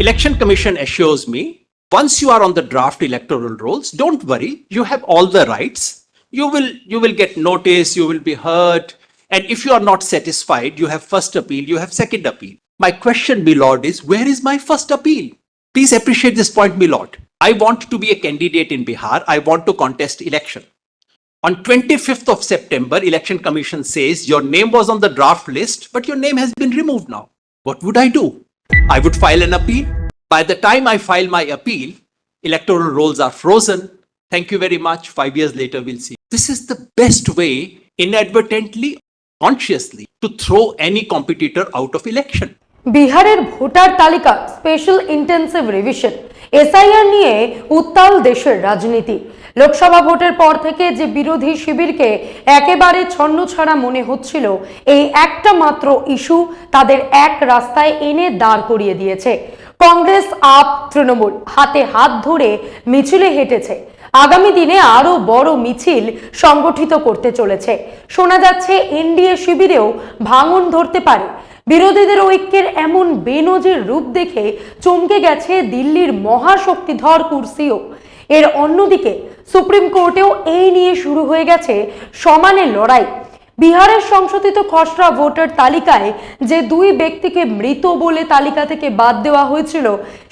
Election Commission assures me once you are on the draft electoral rolls, don't worry, you have all the rights. You will you will get notice, you will be heard, and if you are not satisfied, you have first appeal, you have second appeal. My question, my lord, is where is my first appeal? Please appreciate this point, my lord. I want to be a candidate in Bihar. I want to contest election. On 25th of September, Election Commission says your name was on the draft list, but your name has been removed now. What would I do? I would file an appeal. By the time I file my appeal, electoral rolls are frozen. Thank you very much. Five years later, we'll see. This is the best way, inadvertently, consciously, to throw any competitor out of election. বিহারের voter তালিকা special intensive revision SIR নিয়ে উত্তাল দেশের রাজনীতি লোকসভা ভোটের পর থেকে যে বিরোধী শিবিরকে একেবারে ছন্নছাড়া মনে হচ্ছিল, এই একটা মাত্র ইস্যু তাদের এক রাস্তায় এনে দাঁড় করিয়ে দিয়েছে। কংগ্রেস আপ তৃণমূল হাতে হাত ধরে মিছিলে হেঁটেছে। আগামী দিনে আরও বড় মিছিল সংগঠিত করতে চলেছে। শোনা যাচ্ছে, এনডিএ শিবিরেও ভাঙন ধরতে পারে। বিরোধীদের ঐক্যের এমন বেনজির রূপ দেখে চমকে গেছে দিল্লির মহাশক্তিধর কুর্সিও। এর অন্যদিকে সুপ্রিম কোর্টেও এই নিয়ে শুরু হয়ে গেছে সমানের লড়াই। বিহারের সংশোধিত খসড়া ভোটার তালিকায় যে দুই ব্যক্তিকে মৃত বলে তালিকা থেকে বাদ দেওয়া হয়েছিল,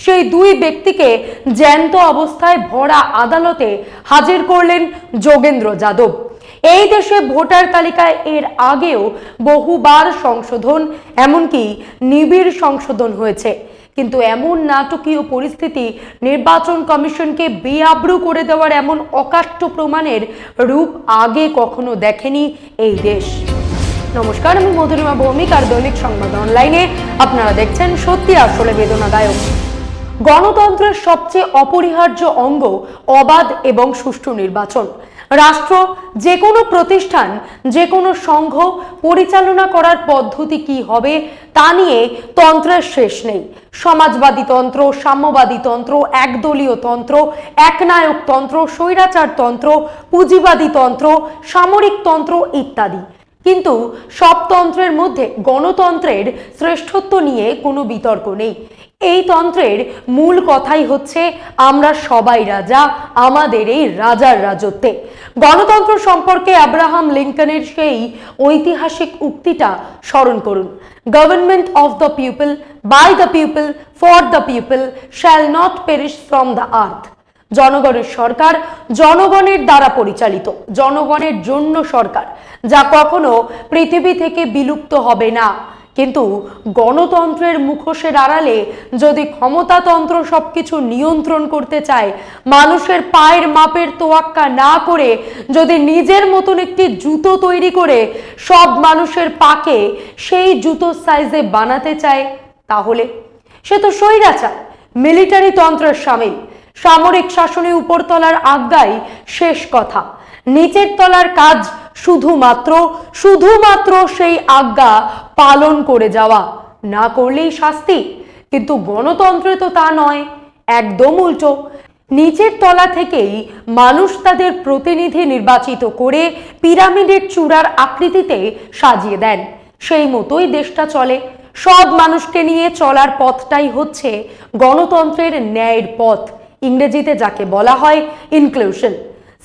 সেই দুই ব্যক্তিকে জ্যান্ত অবস্থায় ভরা আদালতে হাজির করলেন যোগেন্দ্র যাদব। এই দেশে ভোটার তালিকায় এর আগেও বহুবার সংশোধন, এমনকি নিবিড় সংশোধন হয়েছে। কিন্তু এমন নাটকীয় পরিস্থিতি নির্বাচন কমিশনকে বেআব্রু করে দেওয়ার এমন অকাট্য প্রমাণের রূপ আগে কখনো দেখেনি এই দেশ। নমস্কার, আমি মধুরিমা ভৌমিক আর দৈনিক সংবাদ অনলাইনে আপনারা দেখছেন সত্যি আসলে বেদনাদায়ক গণতন্ত্রের সবচেয়ে অপরিহার্য অঙ্গ অবাধ এবং সুষ্ঠু নির্বাচন। রাষ্ট্র যে কোনো প্রতিষ্ঠান যে কোনো সংঘ পরিচালনা করার পদ্ধতি কি হবে তা নিয়ে তন্ত্রের শেষ নেই। সমাজবাদী তন্ত্র, সাম্যবাদী তন্ত্র, একদলীয় তন্ত্র, একনায়ক তন্ত্র, স্বৈরাচার তন্ত্র, পুঁজিবাদী তন্ত্র, সামরিক তন্ত্র ইত্যাদি। কিন্তু সব তন্ত্রের মধ্যে গণতন্ত্রের শ্রেষ্ঠত্ব নিয়ে কোনো বিতর্ক নেই। এই তন্ত্রের মূল কথাই হচ্ছে, আমরা সবাই রাজা, আমাদের এই রাজার রাজত্বে। গণতন্ত্র সম্পর্কে আব্রাহাম লিঙ্কনের সেই ঐতিহাসিক উক্তিটা স্মরণ করুন। Government of the people by the people for the people shall not perish from the earth জনগণের সরকার জনগণের দ্বারা পরিচালিত, জনগণের জন্য সরকার, যা কখনো পৃথিবী থেকে বিলুপ্ত হবে না। কিন্তু গণতন্ত্রের মুখোশের আড়ালে যদি ক্ষমতাতন্ত্র সবকিছু নিয়ন্ত্রণ করতে চায়, মানুষের পায়ের মাপের তোয়াক্কা না করে যদি নিজের মতন একটি জুতো তৈরি করে সব মানুষের পাকে সেই জুতো সাইজে বানাতে চায়, তাহলে সে তো স্বৈরাচার মিলিটারি তন্ত্রের সামিল সামরিক শাসনে উপরতলার আজ্ঞাই শেষ কথা। নিচের তলার কাজ শুধুমাত্র শুধুমাত্র সেই আজ্ঞা পালন করে যাওয়া। না করলেই শাস্তি, কিন্তু গণতন্ত্রে তো তা নয়। একদম উল্টো। নিচের তলা থেকেই মানুষ তাদের প্রতিনিধি নির্বাচিত করে পিরামিডের চূড়ার আকৃতিতে সাজিয়ে দেন। সেই মতোই দেশটা চলে। সব মানুষকে নিয়ে চলার পথটাই হচ্ছে গণতন্ত্রের ন্যায়ের পথ। ইংরেজিতে যাকে বলা হয় ইনক্লুশন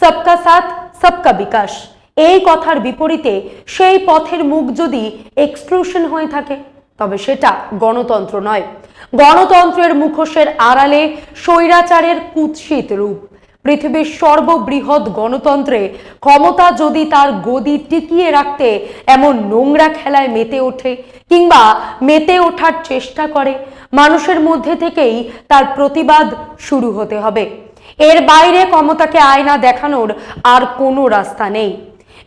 সবকা সাথ, সবকা বিকাশ। এই কথার বিপরীতে সেই পথের মুখ যদি এক্সক্লুশন হয়ে থাকে, তবে সেটা গণতন্ত্র নয়। গণতন্ত্রের মুখোশের আড়ালে স্বৈরাচারের কুৎসিত রূপ। পৃথিবীর সর্ববৃহৎ গণতন্ত্রে ক্ষমতা যদি তার গদি টিকিয়ে রাখতে এমন নোংরা খেলায় মেতে ওঠে কিংবা মেতে ওঠার চেষ্টা করে, মানুষের মধ্যে থেকেই তার প্রতিবাদ শুরু হতে হবে। এর বাইরে ক্ষমতাকে আয়না দেখানোর আর কোনো রাস্তা নেই।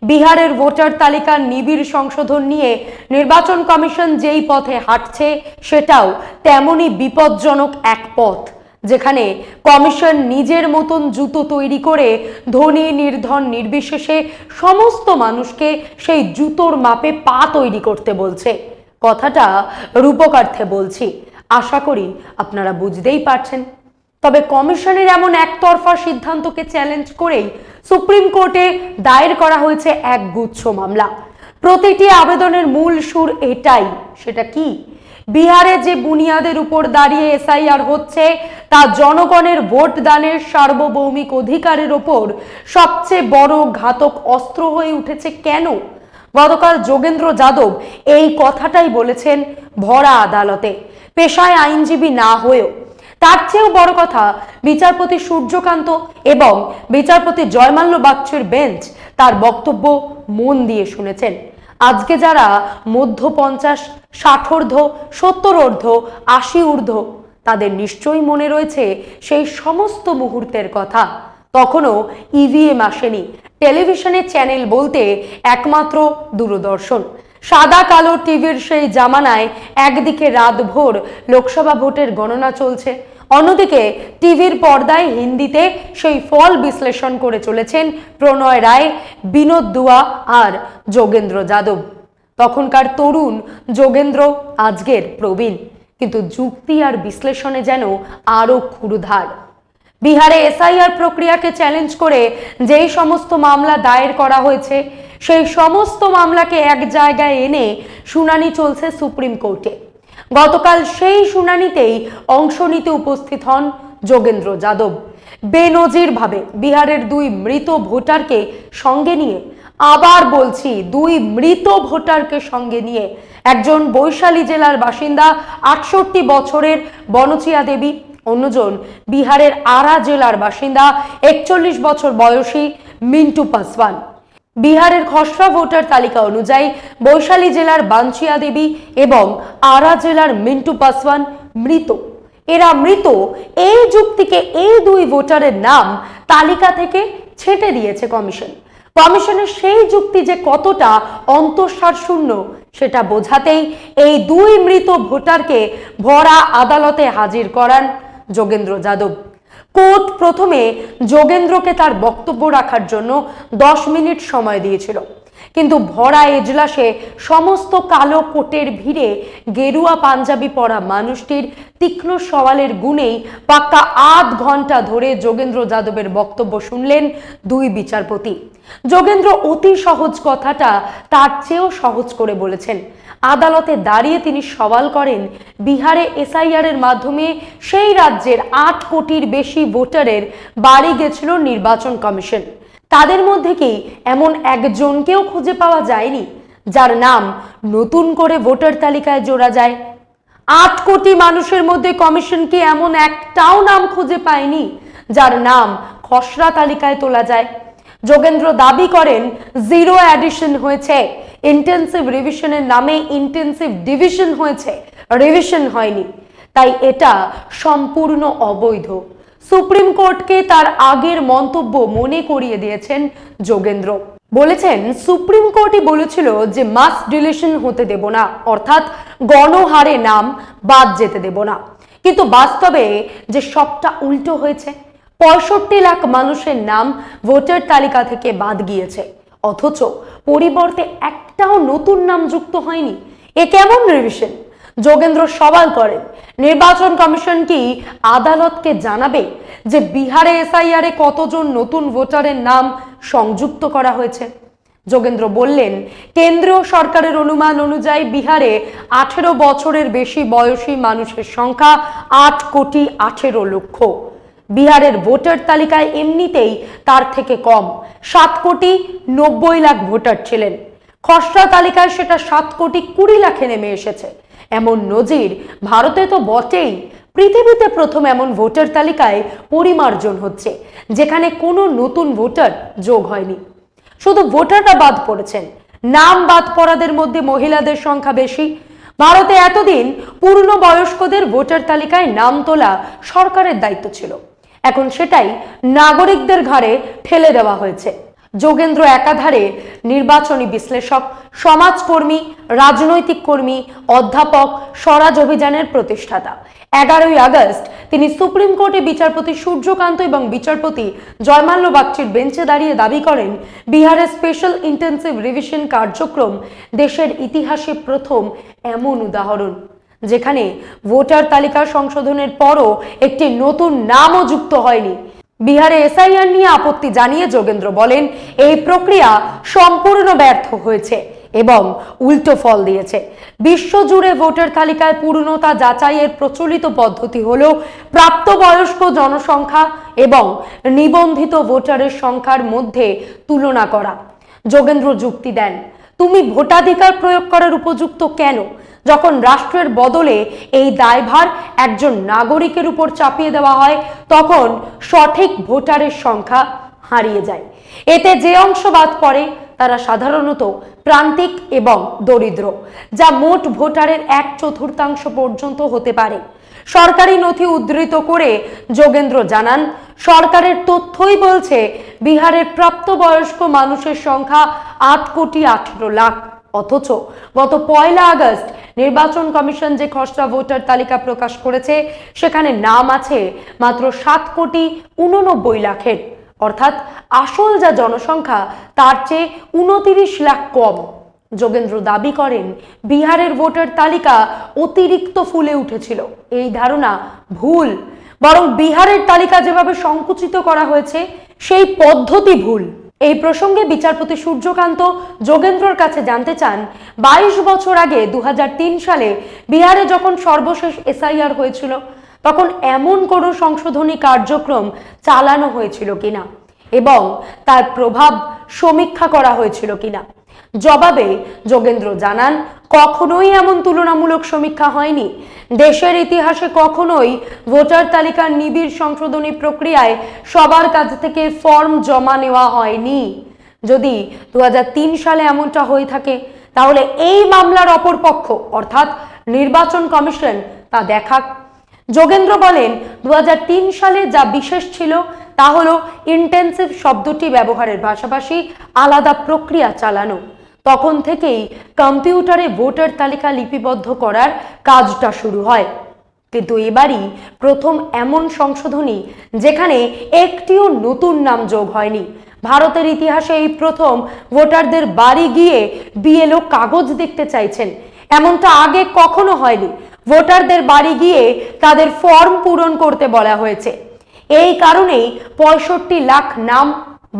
বিহারের ভোটার তালিকার নিবিড় সংশোধন নিয়ে নির্বাচন কমিশন যেই পথে হাঁটছে, সেটাও তেমনই বিপজ্জনক এক পথ, যেখানে কমিশন নিজের মতন জুতো তৈরি করে ধনী, নির্ধন, নির্বিশেষে সমস্ত মানুষকে সেই জুতোর মাপে পা তৈরি করতে বলছে। কথাটা রূপকার্থে বলছি। আশা করি আপনারা বুঝতেই পারছেন। তবে কমিশনের এমন একতরফা সিদ্ধান্তকে চ্যালেঞ্জ করেই সুপ্রিম কোর্টে দায়ের করা হয়েছে এক গুচ্ছ মামলা। প্রতিটি আবেদনের মূল সুর এটাই, সেটা কি? বিহারে যে বুনিয়াদের উপর দাঁড়িয়ে এসআইআর হচ্ছে, তা জনগণের ভোট দানের সার্বভৌমিক অধিকারের ওপর সবচেয়ে বড় ঘাতক অস্ত্র হয়ে উঠেছে কেন? গতকাল যোগেন্দ্র যাদব এই কথাটাই বলেছেন ভরা আদালতে। পেশায় আইনজীবী না হয়েও তার চেয়েও বড় কথা, বিচারপতি সূর্যকান্ত এবং বিচারপতি জয়মাল্য বাচ্চুর বেঞ্চ তার বক্তব্য মন দিয়ে শুনেছেন। আজকে যারা মধ্য পঞ্চাশ ষাঠর্ধ সত্তরর্ধ আশি ঊর্ধ্ব তাদের নিশ্চয়ই মনে রয়েছে সেই সমস্ত মুহূর্তের কথা। তখনও ইভিএম আসেনি। টেলিভিশনের চ্যানেল বলতে একমাত্র দূরদর্শন। সাদা কালো টিভির সেই জামানায় একদিকে রাতভর লোকসভা ভোটের গণনা চলছে। অন্যদিকে টিভির পর্দায় হিন্দিতে সেই ফল বিশ্লেষণ করে চলেছেন প্রণয় রায়, বিনোদ দুয়া আর যোগেন্দ্র যাদব। তখনকার তরুণ যোগেন্দ্র আজকের প্রবীণ, কিন্তু যুক্তি আর বিশ্লেষণে যেন আরও ক্ষুরধার। বিহারে এসআইআর প্রক্রিয়াকে চ্যালেঞ্জ করে যেই সমস্ত মামলা দায়ের করা হয়েছে, সেই সমস্ত মামলাকে এক জায়গায় এনে শুনানি চলছে সুপ্রিম কোর্টে। গতকাল সেই শুনানিতেই অংশ নিতে উপস্থিত হন যোগেন্দ্র যাদব। বেনজিরভাবে বিহারের দুই মৃত ভোটারকে সঙ্গে নিয়ে, আবার বলছি দুই মৃত ভোটারকে সঙ্গে নিয়ে, একজন বৈশালী জেলার বাসিন্দা, আটষট্টি বছরের বনচিয়া দেবী, অন্যজন বিহারের আরা জেলার বাসিন্দা, একচল্লিশ বছর বয়সী মিন্টু পাসওয়ান। বিহারের খসড়া ভোটার তালিকা অনুযায়ী বৈশালী জেলার বাঞ্চিয়া দেবী এবং আরা জেলার মিন্টু পাসওয়ান মৃত। এরা মৃত, এই যুক্তিকে এই দুই ভোটারের নাম তালিকা থেকে ছেটে দিয়েছে কমিশন। কমিশনের সেই যুক্তি যে কতটা অন্তঃসার শূন্য, সেটা বোঝাতেই এই দুই মৃত ভোটারকে ভরা আদালতে হাজির করান যোগেন্দ্র যাদব। কোর্ট প্রথমে যোগেন্দ্রকে তার বক্তব্য রাখার জন্য দশ মিনিট সময় দিয়েছিল। কিন্তু ভরা এজলাসে সমস্ত কালো কোটের ভিড়ে গেরুয়া পাঞ্জাবি পরা মানুষটির তীক্ষ্ণ সওয়ালের গুণেই পাক্কা আধ ঘণ্টা ধরে যোগেন্দ্র যাদবের বক্তব্য শুনলেন দুই বিচারপতি। যোগেন্দ্র অতি সহজ কথাটা তার চেয়েও সহজ করে বলেছেন। আদালতে দাঁড়িয়ে তিনি সওয়াল করেন, বিহারে এসআইআর এর মাধ্যমে সেই রাজ্যের আট কোটির বেশি ভোটারের বাড়ি গেছিল নির্বাচন কমিশন। তাদের মধ্যে কি এমন একজনকেও খুঁজে পাওয়া যায়নি, যার নাম নতুন করে ভোটার তালিকায় জোড়া যায়? আট কোটি মানুষের মধ্যে কমিশন কি এমন একটাও নাম খুঁজে পায়নি, যার নাম খসড়া তালিকায় তোলা যায়? যোগেন্দ্র দাবি করেন জিরো অ্যাডিশন হয়েছে। ইন্টেন্সিভ রিভিশনের নামে ইন্টেন্সিভ ডিভিশন হয়েছে। রিভিশন হয়নি। তাই এটা সম্পূর্ণ অবৈধ। সুপ্রিম কোর্টকে তার আগের মন্তব্য মনে করিয়ে দিয়েছেন যোগেন্দ্র। বলেছেন, সুপ্রিম কোর্টই বলেছিল যে মাস ডিলিশন হতে দেব না, অর্থাৎ গণহারে নাম বাদ যেতে দেব না। কিন্তু বাস্তবে যে সবটা উল্টো হয়েছে পঁয়ষট্টি লাখ মানুষের নাম ভোটার তালিকা থেকে বাদ গিয়েছে। অথচ পরিবর্তে একটাও নতুন নাম যুক্ত হয়নি। এ কেমন রিভিশন যোগেন্দ্র সওয়াল করেন, নির্বাচন কমিশন কি আদালতকে জানাবে যে বিহারে এসআইআর কতজন নতুন ভোটারের নাম সংযুক্ত করা হয়েছে? যোগেন্দ্র বললেন, কেন্দ্রীয় সরকারের অনুমান অনুযায়ী বিহারে আঠেরো বছরের বেশি বয়সী মানুষের সংখ্যা আট কোটি আঠেরো লক্ষ। বিহারের ভোটার তালিকায় এমনিতেই তার থেকে কম। সাত কোটি নব্বই লাখ ভোটার ছিলেন। খসড়া তালিকায় সেটা সাত কোটি কুড়ি লাখে নেমে এসেছে। এমন নজির ভারতে তো বটেই। পৃথিবীতে প্রথম এমন ভোটার তালিকায় পরিমার্জন হচ্ছে, যেখানে কোনো নতুন ভোটার যোগ হয়নি। শুধু ভোটাররা বাদ পড়েছেন। নাম বাদ পড়াদের মধ্যে মহিলাদের সংখ্যা বেশি। ভারতে এতদিন পূর্ণ বয়স্কদের ভোটার তালিকায় নাম তোলা সরকারের দায়িত্ব ছিল। এখন সেটাই নাগরিকদের ঘাড়ে ঠেলে দেওয়া হয়েছে। যোগেন্দ্র একাধারে নির্বাচনী বিশ্লেষক, সমাজকর্মী, রাজনৈতিক কর্মী, অধ্যাপক, স্বরাজ অভিযানের প্রতিষ্ঠাতা। এগারোই আগস্ট তিনি সুপ্রিম কোর্টে বিচারপতি সূর্যকান্ত এবং বিচারপতি জয়মাল্য বাগচির বেঞ্চে দাঁড়িয়ে দাবি করেন বিহারের স্পেশাল ইন্টেন্সিভ রিভিশন কার্যক্রম দেশের ইতিহাসে প্রথম এমন উদাহরণ। যেখানে ভোটার তালিকা সংশোধনের পরও একটি নতুন নামও যুক্ত হয়নি। বিহারে এসআইআর নিয়ে আপত্তি জানিয়ে যোগেন্দ্র বলেন, এই প্রক্রিয়া সম্পূর্ণ ব্যর্থ হয়েছে এবং উল্টো ফল দিয়েছে। বিশ্বজুড়ে ভোটার তালিকায় পূর্ণতা যাচাইয়ের প্রচলিত পদ্ধতি হল প্রাপ্তবয়স্ক জনসংখ্যা এবং নিবন্ধিত ভোটারের সংখ্যার মধ্যে তুলনা করা। যোগেন্দ্র যুক্তি দেন, তুমি ভোটাধিকার প্রয়োগ করার উপযুক্ত কেন? যখন রাষ্ট্রের বদলে এই দায়ভার একজন নাগরিকের উপর চাপিয়ে দেওয়া হয়, তখন সঠিক ভোটারের সংখ্যা হারিয়ে যায়। এতে যে অংশ বাদ পড়ে, তারা সাধারণত প্রান্তিক এবং দরিদ্র, যা মোট ভোটারের এক চতুর্থাংশ পর্যন্ত হতে পারে। সরকারি নথি উদ্ধৃত করে যোগেন্দ্র জানান, সরকারের তথ্যই বলছে, বিহারের প্রাপ্তবয়স্ক মানুষের সংখ্যা আট কোটি আঠেরো লাখ। অথচ গত পয়লা আগস্ট নির্বাচন কমিশন যে খসড়া ভোটার তালিকা প্রকাশ করেছে, সেখানে নাম আছে মাত্র সাত কোটি উননব্বই লাখের। অর্থাৎ আসল যা জনসংখ্যা, তার চেয়ে উনতিরিশ লাখ কম। যোগেন্দ্র দাবি করেন, বিহারের ভোটার তালিকা অতিরিক্ত ফুলে উঠেছিল। এই ধারণা ভুল। বরং বিহারের তালিকা যেভাবে সংকুচিত করা হয়েছে, সেই পদ্ধতি ভুল। এই প্রসঙ্গে বিচারপতি সূর্যকান্ত যোগেন্দ্রর কাছে জানতে চান, বাইশ বছর আগে দু হাজার তিন সালে বিহারে যখন সর্বশেষ এসআইআর হয়েছিল, তখন এমন কোনো সংশোধনী কার্যক্রম চালানো হয়েছিল কিনা এবং তার প্রভাব সমীক্ষা করা হয়েছিল কিনা। জবাবে যোগেন্দ্র জানান, কখনোই এমন তুলনামূলক সমীক্ষা হয়নি। দেশের ইতিহাসে কখনোই ভোটার তালিকার নিবিড় সংশোধনী প্রক্রিয়ায় সবার কাছ থেকে ফর্ম জমা নেওয়া হয়নি। যদি দু হাজার তিন সালে এমনটা হয়ে থাকে, তাহলে এই মামলার অপর পক্ষ, অর্থাৎ নির্বাচন কমিশন, তা দেখাক। যোগেন্দ্র বলেন দু হাজার তিন সালে যা বিশেষ ছিল, তা হলো ইন্টেন্সিভ শব্দটি ব্যবহারের পাশাপাশি আলাদা প্রক্রিয়া চালানো। তখন থেকেই কম্পিউটারে ভোটার তালিকা লিপিবদ্ধ করার কাজটা শুরু হয়। কিন্তু এবারই প্রথম এমন সংশোধনী যেখানে একটিও নতুন নাম যোগ হয়নি। ভারতের ইতিহাসে এই প্রথম ভোটারদের বাড়ি গিয়ে বিএলও কাগজ দেখতে চাইছেন। এমনটা আগে কখনো হয়নি। ভোটারদের বাড়ি গিয়ে তাদের ফর্ম পূরণ করতে বলা হয়েছে। এই কারণেই পঁয়ষট্টি লাখ নাম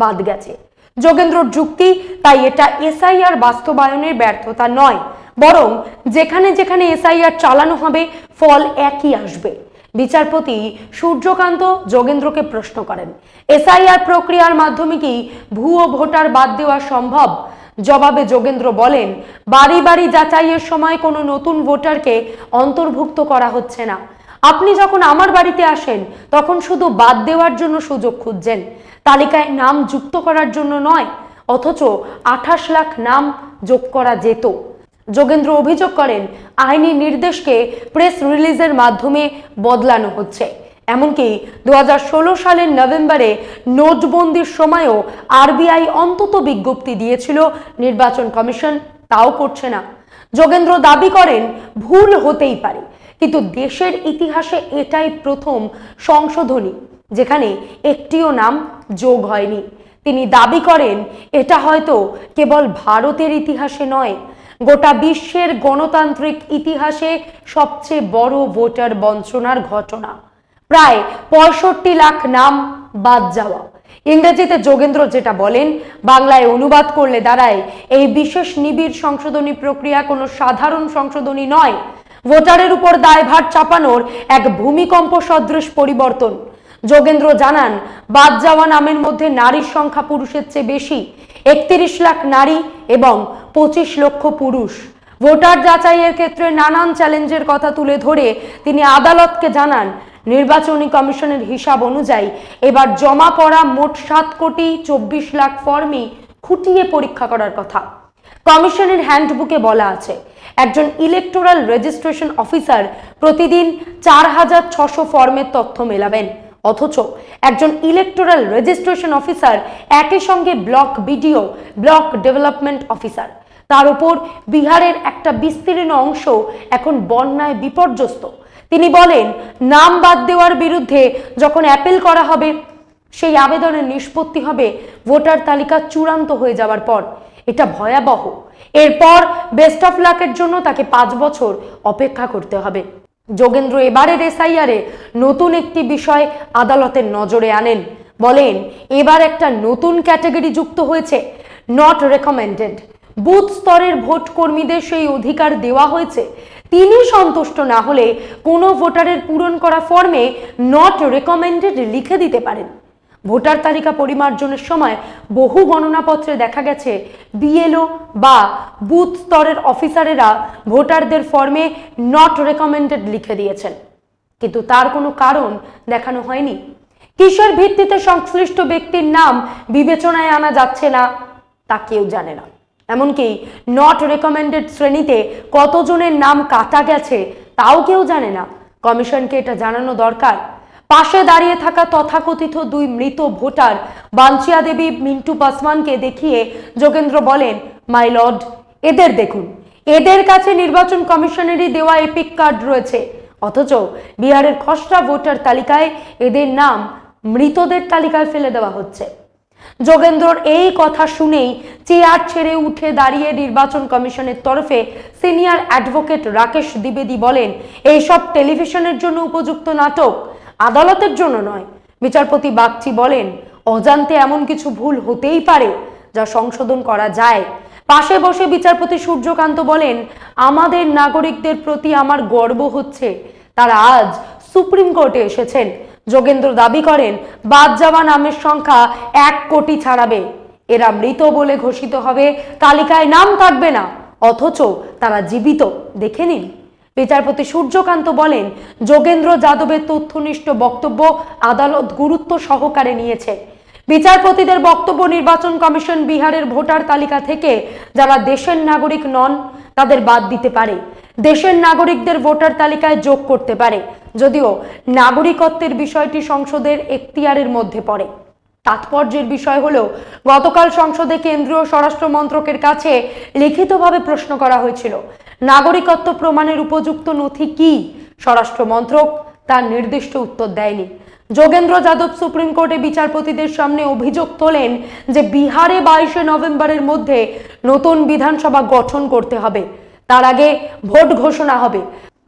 বাদ গেছে। যোগেন্দ্রর যুক্তি, তাই এটা এসআইআর বাস্তবায়নের ব্যর্থতা নয়। বরং যেখানে যেখানে এসআইআর চালানো হবে, ফল একই আসবে। বিচারপতি সূর্যকান্ত যোগেন্দ্রকে প্রশ্ন করেন। এসআইআর প্রক্রিয়ার মাধ্যমে কি ভুয়ো ভোটার বাদ দেওয়া সম্ভব? জবাবে যোগেন্দ্র বলেন, বাড়ি বাড়ি যাচাইয়ের সময় কোনো নতুন ভোটারকে অন্তর্ভুক্ত করা হচ্ছে না। আপনি যখন আমার বাড়িতে আসেন, তখন শুধু বাদ দেওয়ার জন্য সুযোগ খুঁজছেন। তালিকায় নাম যুক্ত করার জন্য নয়, অথচ আঠাশ লাখ নাম যোগ করা যেত। যোগেন্দ্র অভিযোগ করেন, আইনি নির্দেশকে প্রেস রিলিজের মাধ্যমে বদলানো হচ্ছে। এমনকি দু হাজার ষোলো সালের নভেম্বরে নোটবন্দির সময়ও আরবিআই অন্তত বিজ্ঞপ্তি দিয়েছিল, নির্বাচন কমিশন তাও করছে না। যোগেন্দ্র দাবি করেন, ভুল হতেই পারে, কিন্তু দেশের ইতিহাসে এটাই প্রথম সংশোধনী। যেখানে একটিও নাম যোগ হয়নি। তিনি দাবি করেন, এটা হয়তো কেবল ভারতের ইতিহাসে নয়, গোটা বিশ্বের গণতান্ত্রিক ইতিহাসে সবচেয়ে বড় ভোটার বঞ্চনার ঘটনা। প্রায় পঁয়ষট্টি লাখ নাম বাদ যাওয়া। ইংরেজিতে যোগেন্দ্র যেটা বলেন, বাংলায় অনুবাদ করলে দাঁড়ায়, এই বিশেষ নিবিড় সংশোধনী প্রক্রিয়া কোনো সাধারণ সংশোধনী নয়। ভোটারের উপর দায়ভার চাপানোর এক ভূমিকম্প সদৃশ পরিবর্তন। যোগেন্দ্র জানান, বাদ যাওয়া নামের মধ্যে নারীর সংখ্যা পুরুষের চেয়ে বেশি। একত্রিশ লাখ নারী এবং পঁচিশ লক্ষ পুরুষ। ভোটার যাচাইয়ের ক্ষেত্রে নানান চ্যালেঞ্জের কথা তুলে ধরে তিনি আদালতকে জানান, নির্বাচনী কমিশনের হিসাব অনুযায়ী এবার জমা পড়া মোট সাত কোটি চব্বিশ লাখ ফর্মই খুঁটিয়ে পরীক্ষা করার কথা। কমিশনের হ্যান্ডবুকে বলা আছে, একজন ইলেকটোরাল রেজিস্ট্রেশন অফিসার প্রতিদিন চার হাজার ছশো ফর্মের তথ্য মেলাবেন। অথচ একজন ইলেকটোরাল রেজিস্ট্রেশন অফিসার একই সঙ্গে block BDO block development officer তার উপর বিহারের একটা বিস্তীর্ণ অংশ এখন বন্যায় বিপর্যস্ত। তিনি বলেন, নাম বাদ দেওয়ার বিরুদ্ধে যখন অ্যাপেল করা হবে, সেই আবেদনের নিষ্পত্তি হবে ভোটার তালিকা চূড়ান্ত হয়ে যাওয়ার পর। এটা ভয়াবহ। এরপর বেস্ট অফ লাকের জন্য তাকে পাঁচ বছর অপেক্ষা করতে হবে। যোগেন্দ্র এবারের এসআইআরে নতুন একটি বিষয় আদালতের নজরে আনেন। বলেন, এবার একটা নতুন ক্যাটাগরি যুক্ত হয়েছে নট রেকমেন্ডেড বুথ স্তরের ভোট কর্মীদের সেই অধিকার দেওয়া হয়েছে। তিনি সন্তুষ্ট না হলে কোনো ভোটারের পূরণ করা ফর্মে নট রেকমেন্ডেড লিখে দিতে পারেন। ভোটার তালিকা পরিমার্জনের সময় বহু গণনাপত্রে দেখা গেছে, বিএলও বা বুথ স্তরের অফিসারেরা ভোটারদের ফর্মে নট রেকমেন্ডেড লিখে দিয়েছেন। কিন্তু তার কোনো কারণ দেখানো হয়নি। কিসের ভিত্তিতে সংশ্লিষ্ট ব্যক্তির নাম বিবেচনায় আনা যাচ্ছে না, তা কেউ জানে না। এমনকি নট রেকমেন্ডেড শ্রেণীতে কতজনের নাম কাটা গেছে, তাও কেউ জানে না। কমিশনকে এটা জানানো দরকার। পাশে দাঁড়িয়ে থাকা তথাকথিত দুই মৃত ভোটার বাঞ্চিয়া দেবী, মিন্টু পাসওয়ানকে দেখিয়ে যোগেন্দ্র বলেন, মাই লর্ড, এদের দেখুন। এদের কাছে নির্বাচন কমিশনেরই দেওয়া এপিক কার্ড রয়েছে। অথচ বিহারের খসড়া ভোটার তালিকায় এদের নাম মৃতদের তালিকায় ফেলে দেওয়া হচ্ছে। যোগেন্দ্রর এই কথা শুনেই চেয়ার ছেড়ে উঠে দাঁড়িয়ে নির্বাচন কমিশনের তরফে সিনিয়র অ্যাডভোকেট রাকেশ দ্বিবেদী বলেন, এইসব টেলিভিশনের জন্য উপযুক্ত নাটক আদালতের জন্য নয়। বিচারপতি বাগচি বলেন, অজান্তে এমন কিছু ভুল হতেই পারে যা সংশোধন করা যায়। পাশে বসে বিচারপতি সূর্যকান্ত বলেন, আমাদের নাগরিকদের প্রতি আমার গর্ব হচ্ছে। তারা আজ সুপ্রিম কোর্টে এসেছেন। যোগেন্দ্র দাবি করেন, বাদ যাওয়া নামের সংখ্যা এক কোটি ছাড়াবে। এরা মৃত বলে ঘোষিত হবে, তালিকায় নাম থাকবে না, অথচ তারা জীবিত। দেখে নিন। বিচারপতি সূর্যকান্ত বলেন, যোগেন্দ্র যাদবের তথ্যনিষ্ঠ বক্তব্য আদালত গুরুত্ব সহকারে নিয়েছে। বিচারপতিদের বক্তব্য নির্বাচন কমিশন বিহারের ভোটার তালিকা থেকে যারা দেশের নাগরিক নন, তাদের বাদ দিতে পারে। দেশের নাগরিকদের ভোটার তালিকায় যোগ করতে পারে, যদিও নাগরিকত্বের বিষয়টি সংসদের এখতিয়ারের মধ্যে পড়ে। তাৎপর্যের বিষয় হলো, গতকাল সংসদে কেন্দ্রীয় স্বরাষ্ট্র মন্ত্রকের কাছে লিখিতভাবে প্রশ্ন করা হয়েছিল নাগরিকত্ব প্রমাণের উপযুক্ত নথি কি? স্বরাষ্ট্র মন্ত্রক তার নির্দিষ্ট উত্তর দেয়নি। যোগেন্দ্র যাদব সুপ্রিম কোর্টে বিচারপতিদের সামনে অভিযোগ তোলেন যে বিহারে বাইশে নভেম্বরের মধ্যে নতুন বিধানসভা গঠন করতে হবে। তার আগে ভোট ঘোষণা হবে।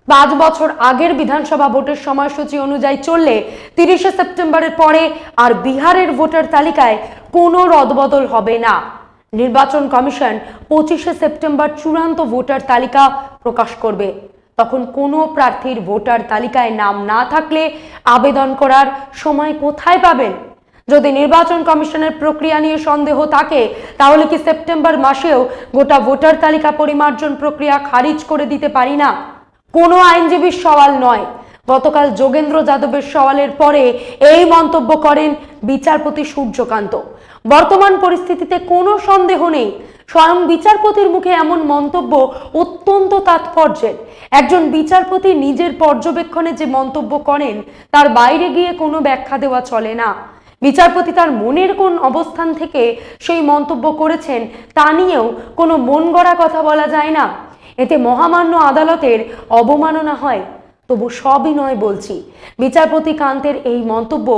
পাঁচ বছর আগের বিধানসভা ভোটের সময়সূচি অনুযায়ী চললে তিরিশে সেপ্টেম্বরের পরে আর বিহারের ভোটার তালিকায় কোনো রদবদল হবে না। নির্বাচন কমিশন পঁচিশে সেপ্টেম্বর চূড়ান্ত ভোটার তালিকা প্রকাশ করবে। তখন কোনো প্রার্থীর ভোটার তালিকায় নাম না থাকলে আবেদন করার সময় কোথায় পাবেন? যদি নির্বাচন কমিশনের প্রক্রিয়া নিয়ে সন্দেহ থাকে, তাহলে কি সেপ্টেম্বর মাসেও গোটা ভোটার তালিকা পরিমার্জন প্রক্রিয়া খারিজ করে দিতে পারি না? কোনো আইনজীবীর সওয়াল নয়। গতকাল যোগেন্দ্র যাদবের সওয়ালের পরে এই মন্তব্য করেন বিচারপতি সূর্যকান্ত। বর্তমান পরিস্থিতিতে কোনো সন্দেহ নেই। স্বয়ং বিচারপতির মুখে এমন মন্তব্য অত্যন্ত তাৎপর্যের। একজন বিচারপতি নিজের পর্যবেক্ষণে যে মন্তব্য করেন, তার বাইরে গিয়ে কোনো ব্যাখ্যা দেওয়া চলে না। বিচারপতি তার মনের কোন অবস্থান থেকে সেই মন্তব্য করেছেন, তা নিয়েও কোনো মন গড়া কথা বলা যায় না। এতে মহামান্য আদালতের অবমাননা হয়। তবু সবই নয় বলছি। বিচারপতি কান্তের এই মন্তব্য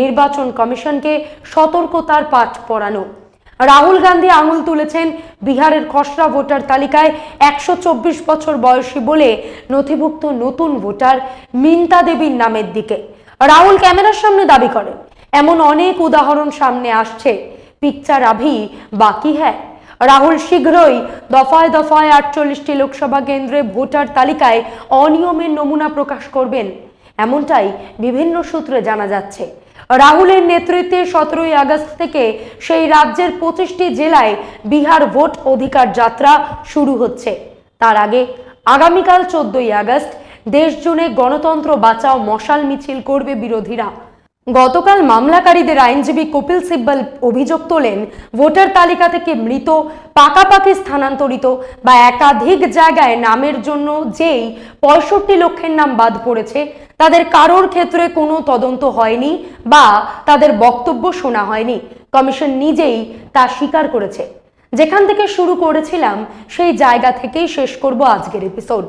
নির্বাচন কমিশনকে সতর্কতার পাঠ পড়ানো। রাহুল গান্ধী আঙুল তুলেছেন বিহারের খসড়া ভোটার তালিকায় একশো চব্বিশ বছর বয়সী বলে নথিভুক্ত নতুন ভোটার মিন্তা দেবীর নামের দিকে। রাহুল ক্যামেরার সামনে দাবি করেন, এমন অনেক উদাহরণ সামনে আসছে। পিকচার আভি বাকি হ্যাঁ রাহুল শীঘ্রই দফায় দফায় আটচল্লিশটি লোকসভা কেন্দ্রে ভোটার তালিকায় অনিয়মের নমুনা প্রকাশ করবেন। এমনটাই বিভিন্ন সূত্রে জানা যাচ্ছে। রাহুলের নেতৃত্বে সতেরোই আগস্ট থেকে সেই রাজ্যের পঁচিশটি জেলায় বিহার ভোট অধিকার যাত্রা শুরু হচ্ছে। তার আগে আগামীকাল চোদ্দই আগস্ট দেশ জুড়ে গণতন্ত্র বাঁচাও মশাল মিছিল করবে বিরোধীরা। গতকাল মামলাকারীদের আইনজীবী কপিল সিব্বল অভিযোগ তোলেন, ভোটার তালিকা থেকে মৃত, পাকাপাকি স্থানান্তরিত বা একাধিক জায়গায় নামের জন্য যেই পঁয়ষট্টি লক্ষের নাম বাদ পড়েছে, তাদের কারোর ক্ষেত্রে কোনো তদন্ত হয়নি বা তাদের বক্তব্য শোনা হয়নি। কমিশন নিজেই তা স্বীকার করেছে। যেখান থেকে শুরু করেছিলাম, সেই জায়গা থেকেই শেষ করব আজকের এপিসোড।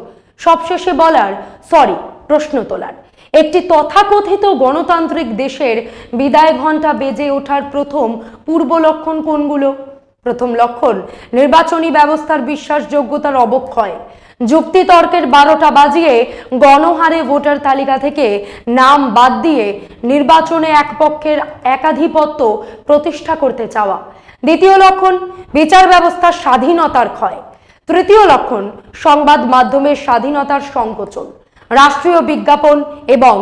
সবশেষে বলার, সরি, প্রশ্ন তোলার। একটি তথাকথিত গণতান্ত্রিক দেশের বিদায় ঘণ্টা বেজে ওঠার প্রথম পূর্ব লক্ষণ কোনগুলো? প্রথম লক্ষণ, নির্বাচনী ব্যবস্থার বিশ্বাসযোগ্যতার অবক্ষয়। যুক্তিতর্কের বারোটা বাজিয়ে গণহারে ভোটার তালিকা থেকে নাম বাদ দিয়ে নির্বাচনে এক পক্ষের একাধিপত্য প্রতিষ্ঠা করতে চাওয়া। দ্বিতীয় লক্ষণ, বিচার ব্যবস্থার স্বাধীনতার ক্ষয়। তৃতীয় লক্ষণ, সংবাদ মাধ্যমের স্বাধীনতার সংকোচন। রাষ্ট্রীয় বিজ্ঞাপন এবং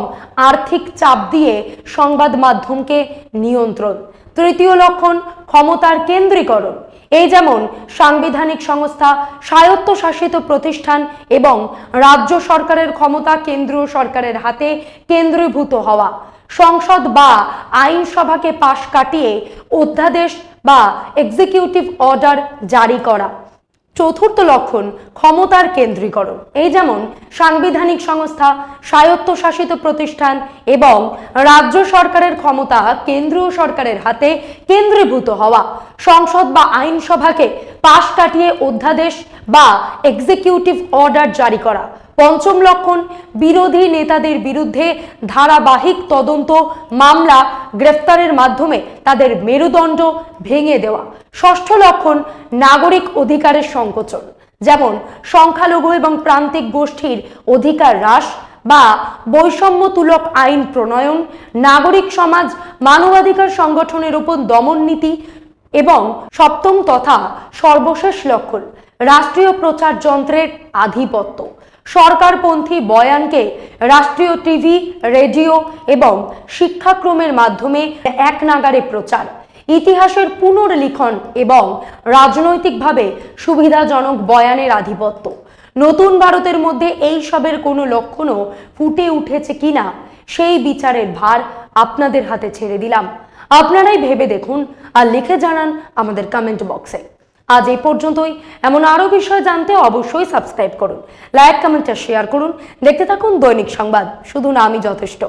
আর্থিক চাপ দিয়ে সংবাদ মাধ্যমকে নিয়ন্ত্রণ। তৃতীয় লক্ষণ, ক্ষমতার কেন্দ্রীকরণ। এই যেমন সাংবিধানিক সংস্থা, স্বায়ত্তশাসিত প্রতিষ্ঠান এবং রাজ্য সরকারের ক্ষমতা কেন্দ্রীয় সরকারের হাতে কেন্দ্রীভূত হওয়া। সংসদ বা আইনসভাকে পাশ কাটিয়ে অধ্যাদেশ বা এক্সিকিউটিভ অর্ডার জারি করা। চতুর্থ লক্ষণ, ক্ষমতার কেন্দ্রীকরণ। এই যেমন সাংবিধানিক সংস্থা, স্বায়ত্তশাসিত প্রতিষ্ঠান এবং রাজ্য সরকারের ক্ষমতা কেন্দ্রীয় সরকারের হাতে কেন্দ্রীভূত হওয়া, সংসদ বা আইনসভাকে পাশ কাটিয়ে অধ্যাদেশ বা এক্সিকিউটিভ অর্ডার জারি করা, পঞ্চম লক্ষণ, বিরোধী নেতাদের বিরুদ্ধে ধারাবাহিক তদন্ত, মামলা, গ্রেফতারের মাধ্যমে তাদের মেরুদণ্ড ভেঙে দেওয়া। ষষ্ঠ লক্ষণ নাগরিক অধিকারের সংকোচন, যেমন সংখ্যালঘু এবং প্রান্তিক গোষ্ঠীর অধিকার হ্রাস বা বৈষম্যতুলক আইন প্রণয়ন, নাগরিক সমাজ, মানবাধিকার সংগঠনের উপর দমন নীতি এবং সপ্তম তথা সর্বশেষ লক্ষণ, রাষ্ট্রীয় প্রচার যন্ত্রের আধিপত্য। সরকারপন্থী বয়ানকে রাষ্ট্রীয় টিভি, রেডিও এবং শিক্ষাক্রমের মাধ্যমে এক নাগারে প্রচার। ইতিহাসের পুনর্লিখন এবং রাজনৈতিকভাবে সুবিধাজনক বয়ানের আধিপত্য। নতুন ভারতের মধ্যে এই সবের কোনো লক্ষণও ফুটে উঠেছে কিনা, সেই বিচারের ভার আপনাদের হাতে ছেড়ে দিলাম। আপনারাই ভেবে দেখুন আর লিখে জানান আমাদের কমেন্ট বক্সে আজ এই পর্যন্তই। এমন আরও বিষয় জানতে অবশ্যই সাবস্ক্রাইব করুন লাইক কমেন্ট শেয়ার করুন। দেখতে থাকুন দৈনিক সংবাদ। শুধু না, আমি যথেষ্ট।